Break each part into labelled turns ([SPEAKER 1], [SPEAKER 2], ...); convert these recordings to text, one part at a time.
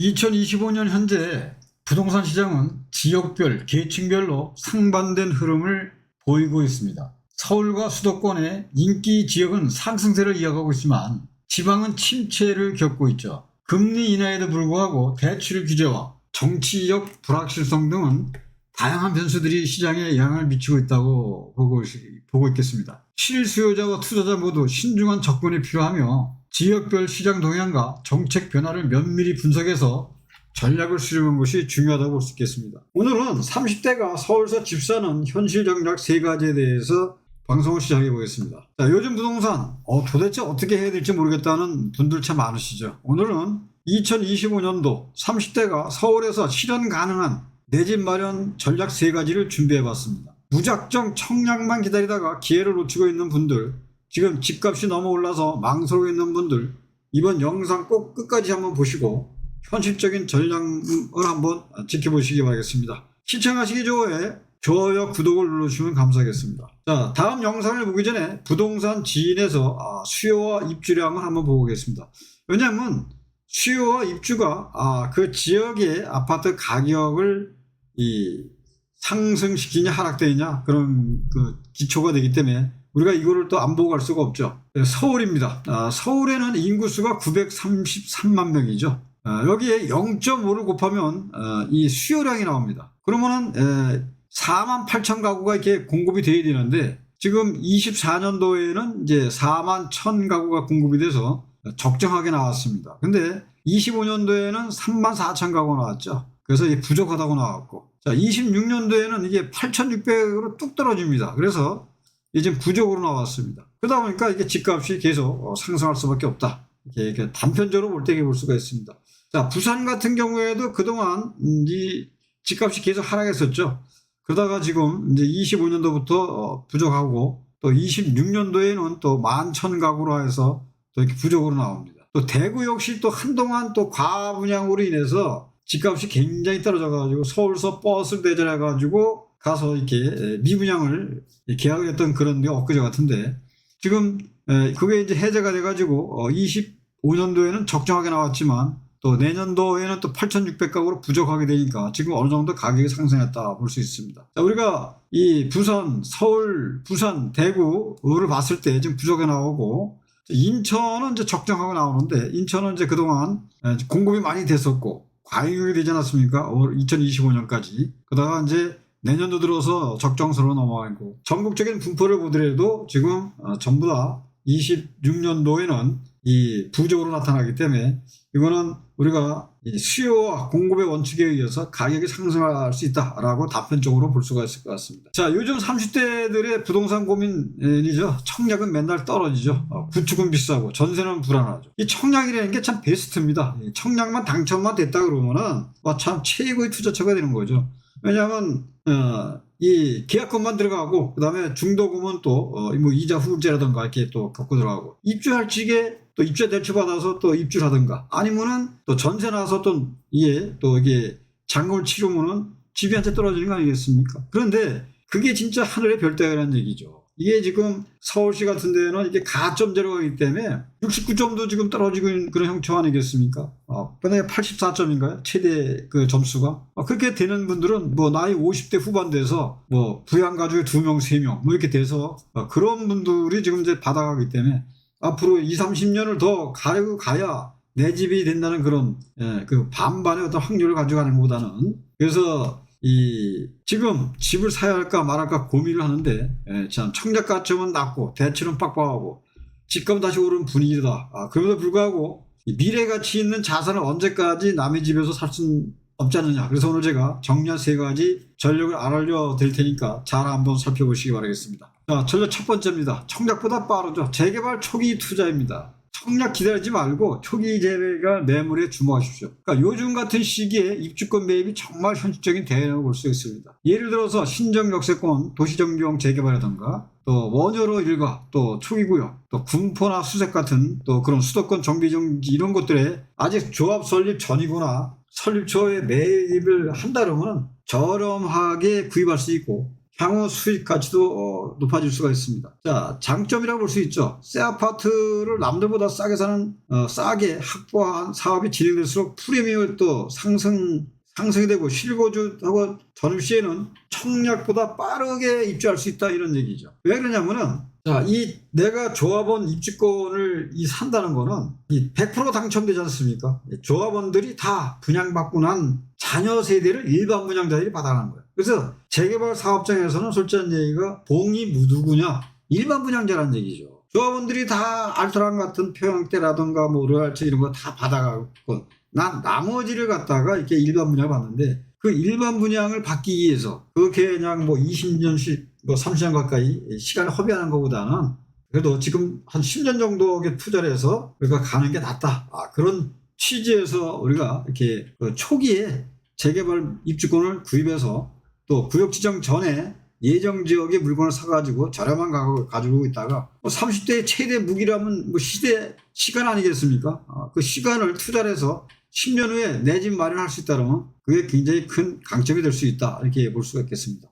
[SPEAKER 1] 2025년 현재 부동산 시장은 지역별, 계층별로 상반된 흐름을 보이고 있습니다. 서울과 수도권의 인기 지역은 상승세를 이어가고 있지만 지방은 침체를 겪고 있죠. 금리 인하에도 불구하고 대출 규제와 정치적 불확실성 등은 다양한 변수들이 시장에 영향을 미치고 있다고 보고, 보고 있겠습니다. 실수요자와 투자자 모두 신중한 접근이 필요하며 지역별 시장 동향과 정책 변화를 면밀히 분석해서 전략을 수립하는 것이 중요하다고 볼 수 있겠습니다. 오늘은 30대가 서울서 집 사는 현실 전략 세 가지에 대해서 방송을 시작해 보겠습니다. 자, 요즘 부동산 어, 도대체 어떻게 해야 될지 모르겠다는 분들 참 많으시죠. 오늘은 2025년도 30대가 서울에서 실현 가능한 내 집 마련 전략 세 가지를 준비해 봤습니다. 무작정 청약만 기다리다가 기회를 놓치고 있는 분들, 지금 집값이 너무 올라서 망설이고 있는 분들, 이번 영상 꼭 끝까지 한번 보시고 현실적인 전략을 한번 지켜보시기 바라겠습니다. 시청하시기 좋아해 좋아요, 구독을 눌러주시면 감사하겠습니다. 자, 다음 영상을 보기 전에 부동산 지인에서 아, 수요와 입주량을 한번 보고 오겠습니다. 왜냐하면 수요와 입주가 아, 그 지역의 아파트 가격을 이 상승시키냐 하락되느냐 그런 그 기초가 되기 때문에 우리가 이거를 또 안 보고 갈 수가 없죠. 네, 서울입니다. 아, 서울에는 인구수가 933만 명이죠. 아, 여기에 0.5를 곱하면 어, 이 수요량이 나옵니다. 그러면은 에, 4만 8천 가구가 이렇게 공급이 돼야 되는데 지금 24년도에는 이제 4만 1천 가구가 공급이 돼서 적정하게 나왔습니다. 근데 25년도에는 3만 4천 가구가 나왔죠. 그래서 이게 부족하다고 나왔고 자 26년도에는 이게 8,600으로 뚝 떨어집니다. 그래서 이게 부족으로 나왔습니다. 그러다 보니까 이게 집값이 계속 어, 상승할 수밖에 없다. 이렇게, 단편적으로 볼때볼 수가 있습니다. 자 부산 같은 경우에도 그동안 음, 이 집값이 계속 하락했었죠. 그러다가 지금 이제 25년도부터 어, 부족하고 또 26년도에는 또11,000 가구로 해서 또 이렇게 부족으로 나옵니다. 또 대구 역시 또 한동안 또 과분양으로 인해서 집값이 굉장히 떨어져가지고 서울서 버스를 대절해가지고 가서 이렇게 미분양을 계약을 했던 그런 게 엊그제 같은데 지금 에, 그게 이제 해제가 돼가지고 어, 25년도에는 적정하게 나왔지만 또 내년도에는 또 8,600가구로 부족하게 되니까 지금 어느 정도 가격이 상승했다 볼 수 있습니다. 자, 우리가 이 부산, 서울, 부산, 대구를 봤을 때 지금 부족해 나오고 인천은 이제 적정하고 나오는데 인천은 이제 그동안 공급이 많이 됐었고 과잉이 되지 않았습니까? 2025년까지. 그러다가 이제 내년도 들어서 적정선으로 넘어가고 전국적인 분포를 보더라도 지금 어, 전부 다 26년도에는 이 부족으로 나타나기 때문에 이거는 우리가 이 수요와 공급의 원칙에 의해서 가격이 상승할 수 있다라고 단편적으로 볼 수가 있을 것 같습니다. 자, 요즘 30대들의 부동산 고민이죠. 청약은 맨날 떨어지죠. 어, 구축은 비싸고 전세는 불안하죠. 이 청약이라는 게 참 베스트입니다. 이 청약만 당첨만 됐다 그러면은 와, 참 최고의 투자처가 되는 거죠. 왜냐하면 어, 이 계약금만 들어가고 그다음에 중도금은 또뭐 이자 후불제라든가 이렇게 또 겪고 들어가고 입주할 적에 또 입주 대출 받아서 또 입주를 하든가 아니면은 또 전세 나서 또 이게 또 이게 잔금을 치르면은 집이 한 채 떨어지는 거 아니겠습니까? 그런데 그게 진짜 하늘의 별따기라는 얘기죠. 이게 지금 서울시 같은 데는 이게 가점제로 가기 때문에 69점도 지금 떨어지고 있는 그런 형태 아니겠습니까? 어, 만약에 84점인가요? 최대 그 점수가? 어, 그렇게 되는 분들은 뭐 나이 50대 후반 돼서 뭐 부양가족에 2명, 3명 뭐 이렇게 돼서 어, 그런 분들이 지금 이제 받아가기 때문에 앞으로 2, 30년을 더 가려고 가야 내 집이 된다는 그런 예, 그 반반의 어떤 확률을 가져가는 것보다는 그래서 이 지금 집을 사야 할까 말할까 고민을 하는데 예, 참 청약 가점은 낮고 대출은 빡빡하고 집값 다시 오르는 분위기다. 아, 그럼에도 불구하고 이 미래 가치 있는 자산을 언제까지 남의 집에서 살 수는 없지 않느냐. 그래서 오늘 제가 정리한 세 가지 전력을 알려 드릴 테니까 잘 한번 살펴보시기 바라겠습니다. 자, 전력 첫 번째입니다. 청약보다 빠르죠. 재개발 초기 투자입니다. 청약 기다리지 말고 초기 재개발 매물에 주목하십시오. 그러니까 요즘 같은 시기에 입주권 매입이 정말 현실적인 대안이라고 볼 수 있습니다. 예를 들어서 신정 역세권 도시정비용 재개발이라든가 또 원효로 일가 또 초기구역 또 군포나 수색 같은 또 그런 수도권 정비정지 이런 것들에 아직 조합 설립 전이거나 설립 초에 매입을 한다 그러면 저렴하게 구입할 수 있고 향후 수익 가치도 어, 높아질 수가 있습니다. 자, 장점이라고 볼 수 있죠. 새 아파트를 남들보다 싸게 사는, 어, 싸게 확보한 사업이 진행될수록 프리미엄이 또 상승, 상승이 되고 실거주하고 전입 시에는 청약보다 빠르게 입주할 수 있다 이런 얘기죠. 왜 그러냐면은 자, 이 내가 조합원 입주권을 이 산다는 거는 이 100% 당첨되지 않습니까? 조합원들이 다 분양받고 난 자녀 세대를 일반 분양자들이 받아가는 거예요. 그래서 재개발 사업장에서는 솔직한 얘기가 봉이 무두구냐 일반 분양자라는 얘기죠. 조합원들이 다 알토란 같은 평형대라든가 뭐 로얄츠 이런 거 다 받아가고 난 나머지를 갖다가 이렇게 일반 분양 받는데 그 일반 분양을 받기 위해서 그렇게 그냥 뭐 20년씩 뭐 30년 가까이 시간을 허비하는 것보다는 그래도 지금 한 10년 정도 투자를 해서 우리가 가는 게 낫다. 아, 그런 취지에서 우리가 이렇게 그 초기에 재개발 입주권을 구입해서 또 구역 지정 전에 예정 지역의 물건을 사가지고 저렴한 가격을 가지고 있다가 뭐 30대의 최대 무기라면 뭐 시대 시간 아니겠습니까? 아, 그 시간을 투자를 해서 10년 후에 내 집 마련할 수 있다면 그게 굉장히 큰 강점이 될 수 있다 이렇게 볼 수가 있겠습니다.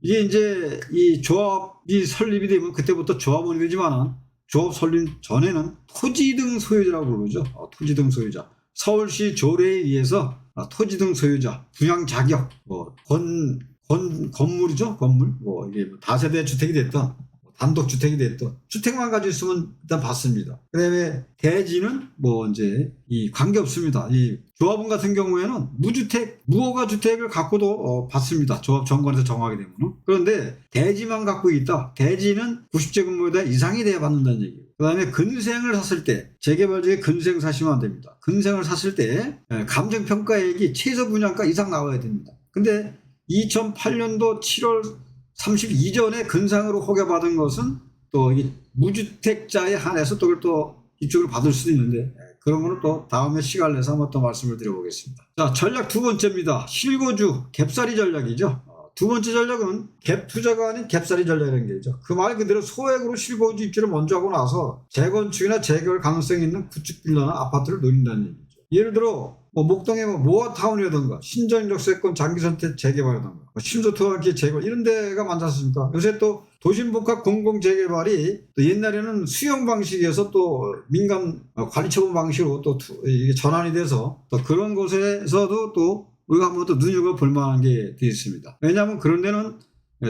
[SPEAKER 1] 이게 이제 이 조합이 설립이 되면 그때부터 조합원이 되지만은 조합 설립 전에는 토지 등 소유자라고 부르죠. 어, 토지 등 소유자. 서울시 조례에 의해서 아, 토지 등 소유자 분양 자격 뭐 건, 건 건물이죠 건물 뭐 이게 뭐 다세대 주택이 됐던 뭐 단독 주택이 됐던 주택만 가지고 있으면 일단 받습니다. 그다음에 대지는 뭐 이제 이 관계 없습니다. 이 조합원 같은 경우에는 무주택 무허가 주택을 갖고도 어, 받습니다. 조합 정관에서 정하게 되면 그런데 대지만 갖고 있다. 대지는 90제곱미터 이상이 돼야 받는다는 얘기예요. 그 다음에 근생을 샀을 때 재개발 중에 근생 사시면 안 됩니다. 근생을 샀을 때 예, 감정평가액이 최소 분양가 이상 나와야 됩니다. 근데 2008년도 7월 30 이전에 근상으로 허가받은 것은 또이 무주택자에 한해서 또, 이쪽을 받을 수도 있는데 예, 그런 거는 또 다음에 시간을 내서 한번 또 말씀을 드려보겠습니다. 자 전략 두 번째입니다. 실거주 갭살이 전략이죠. 어, 두 번째 전략은 갭 투자가 아닌 갭살이 전략이라는 게 있죠. 그 말 그대로 소액으로 실거주 입주를 먼저 하고 나서 재건축이나 재개발 가능성이 있는 구축 빌라나 아파트를 노린다는 얘기죠. 예를 들어 뭐 목동의 뭐 모아타운이라든가 신정역세권 장기선택 재개발이라든가 뭐 심소토학기 재개발 이런 데가 많지 않습니까? 요새 또 도심복합 공공재개발이 또 옛날에는 수용 방식에서 또 민간 어, 관리 처분 방식으로 또 투- 이게 전환이 돼서 또 그런 곳에서도 또 우리가 한번 또 눈여겨볼 만한 게 되어 있습니다. 왜냐하면 그런 데는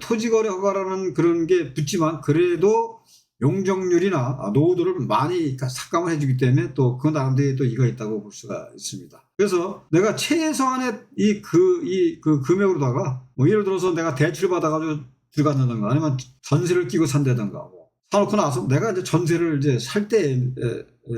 [SPEAKER 1] 토지거래 허가라는 그런 게 붙지만 그래도 용적률이나 노후도를 많이 삭감을 해주기 때문에 또 그 나름대로 또 이가 있다고 볼 수가 있습니다. 그래서 내가 최소한의 이 그, 이 그 금액으로다가 뭐 예를 들어서 내가 대출을 받아가지고 들어간다든가 아니면 전세를 끼고 산다든가 뭐 사놓고 나서 내가 이제 전세를 이제 살 때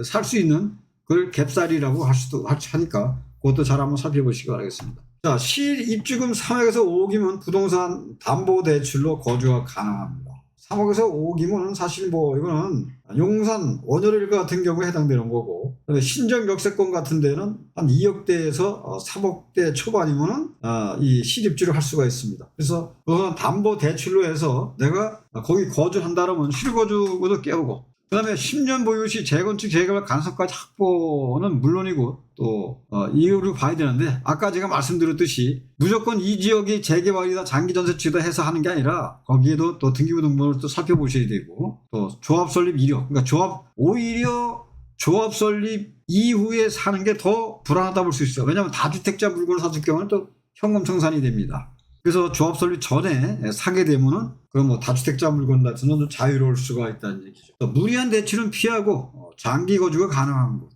[SPEAKER 1] 살 수 있는 그걸 갭살이라고 할 수도 할- 하니까 그것도 잘 한번 살펴보시기 바라겠습니다. 자, 실 입주금 3억에서 5억이면 부동산 담보 대출로 거주가 가능합니다. 3억에서 5억이면 사실 뭐 이거는 용산 원효일 같은 경우에 해당되는 거고 그다음에 신정 역세권 같은 데는 한 2억대에서 3억대 초반이면은 아, 이 실입주를 할 수가 있습니다. 그래서 그거는 담보 대출로 해서 내가 거기 거주한다면 실거주도 깨우고 그 다음에 10년 보유 시 재건축 재개발 가능성까지 확보는 물론이고 또 어, 이유를 봐야 되는데 아까 제가 말씀드렸듯이 무조건 이 지역이 재개발이다 장기 전세 취다 해서 하는 게 아니라 거기에도 또 등기부 등본을 또 살펴보셔야 되고 또 조합 설립 이력 그러니까 조합 오히려 조합 설립 이후에 사는 게 더 불안하다 볼 수 있어요. 왜냐하면 다주택자 물건을 사줄 경우는 또 현금 청산이 됩니다. 그래서 조합 설립 전에 사게 되면은 그럼 뭐 다주택자 물건 같은 건 자유로울 수가 있다는 얘기죠. 또 무리한 대출은 피하고 어, 장기 거주가 가능한 곳.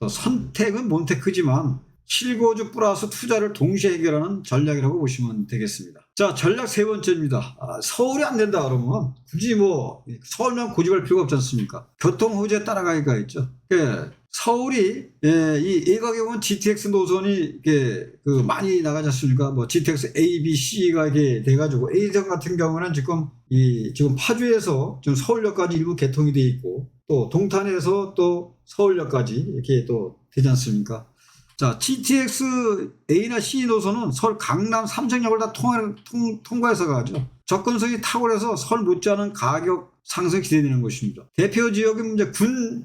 [SPEAKER 1] 또 선택은 몬테크지만 실거주 플러스 투자를 동시에 해결하는 전략이라고 보시면 되겠습니다. 자, 전략 세 번째입니다. 아, 서울이 안 된다 그러면 굳이 뭐 서울만 고집할 필요가 없지 않습니까? 교통 호재에 따라가기가 있죠. 그 서울이 예, 이 예가격은 GTX 노선이 이게 그 많이 나가지 않습니까? 뭐 GTX A, B, C가 이게 돼가지고 A선 같은 경우는 지금 이 지금 파주에서 지금 서울역까지 일부 개통이 돼 있고 또 동탄에서 또 서울역까지 이렇게 또 되지 않습니까? 자, GTX A나 C 노선은 서울 강남 삼성역을 다 통할, 통, 통과해서 가죠. 접근성이 탁월해서 서울 못지않은 가격 상승 기대되는 것입니다. 대표 지역은 이제 군,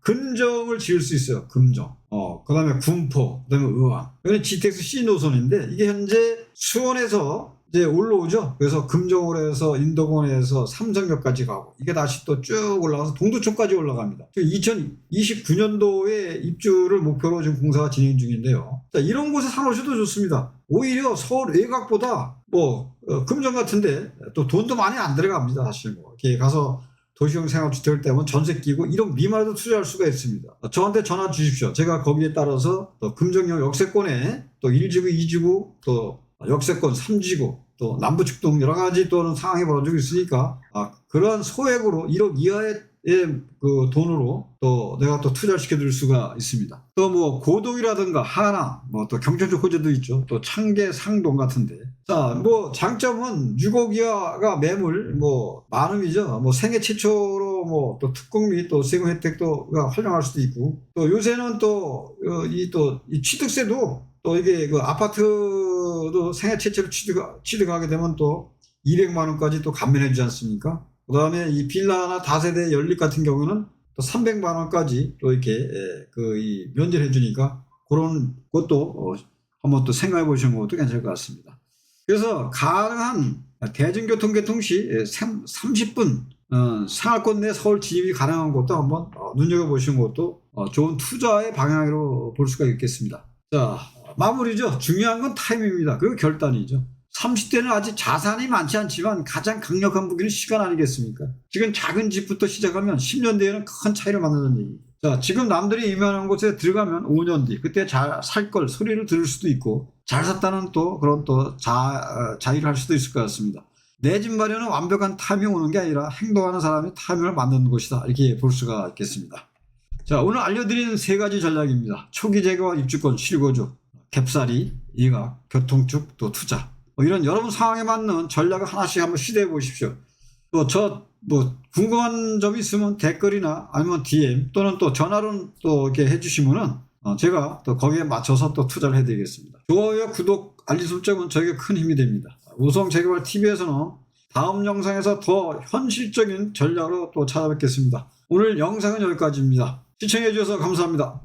[SPEAKER 1] 금정을 지을 수 있어요. 금정. 어, 그 다음에 군포, 그 다음에 의왕. 이건 GTX C 노선인데 이게 현재 수원에서 이제 올라오죠. 그래서 금정원에서 인도권에서 삼성역까지 가고 이게 다시 또 쭉 올라가서 동두천까지 올라갑니다. 2029년도에 입주를 목표로 지금 공사가 진행 중인데요. 자, 이런 곳에 사놓으셔도 좋습니다. 오히려 서울 외곽보다 뭐 어, 금정 같은데 또 돈도 많이 안 들어갑니다. 사실 뭐 이렇게 가서 도시형 생활주택을 때면 전세 끼고 1억 미만에도 투자할 수가 있습니다. 저한테 전화 주십시오. 제가 거기에 따라서 또 금정역 역세권에 또 1지구, 2지구, 또 역세권 3지구, 또 남부축동 여러 가지 또는 상황이 벌어지고 있으니까 아, 그런 소액으로 1억 이하의 그 돈으로 또 내가 또 투자를 시켜줄 수가 있습니다. 또 뭐 고동이라든가 하나, 뭐 또 경천주 호재도 있죠. 또 창계 상동 같은데. 자, 뭐 장점은 6억 이하가 매물 뭐 만원이죠. 뭐 생애 최초로 뭐 또 특공 및또 세금 혜택도 활용할 수도 있고 또 요새는 또 이또이 취득세도 또 이게 그 아파트도 생애 최초로 취득, 취득하게 되면 또 200만 원까지 또 감면해 주지 않습니까? 그 다음에 이 빌라나 다세대 연립 같은 경우는 또 300만 원까지 또 이렇게 그 이 면제해 주니까 그런 것도 어, 한번 또 생각해 보시는 것도 괜찮을 것 같습니다. 그래서 가능한 대중교통 개통 시 30분 어, 생활권 내 서울 진입이 가능한 것도 한번 어, 눈여겨 보시는 것도 어, 좋은 투자의 방향으로 볼 수가 있겠습니다. 자 마무리죠. 중요한 건 타임입니다. 그리고 결단이죠. 30대는 아직 자산이 많지 않지만 가장 강력한 무기는 시간 아니겠습니까? 지금 작은 집부터 시작하면 10년 뒤에는 큰 차이를 만드는 얘기입니다. 자, 지금 남들이 이만한 곳에 들어가면 5년 뒤, 그때 잘 살 걸 소리를 들을 수도 있고, 잘 샀다는 또 그런 또 자, 어, 자의를 할 수도 있을 것 같습니다. 내 집 마련은 완벽한 타이밍 오는 게 아니라 행동하는 사람이 타이밍을 만드는 것이다. 이렇게 볼 수가 있겠습니다. 자, 오늘 알려드리는 세 가지 전략입니다. 초기 제거와 입주권, 실거주, 갭살이, 이가, 교통축, 또 투자. 뭐 이런 여러분 상황에 맞는 전략을 하나씩 한번 시도해 보십시오. 또 저 뭐 궁금한 점 있으면 댓글이나 아니면 DM 또는 또 전화로 또 이렇게 해주시면은 어, 제가 또 거기에 맞춰서 또 투자를 해드리겠습니다. 좋아요, 구독, 알림 설정은 저에게 큰 힘이 됩니다. 우성 재개발 TV에서는 다음 영상에서 더 현실적인 전략으로 또 찾아뵙겠습니다. 오늘 영상은 여기까지입니다. 시청해 주셔서 감사합니다.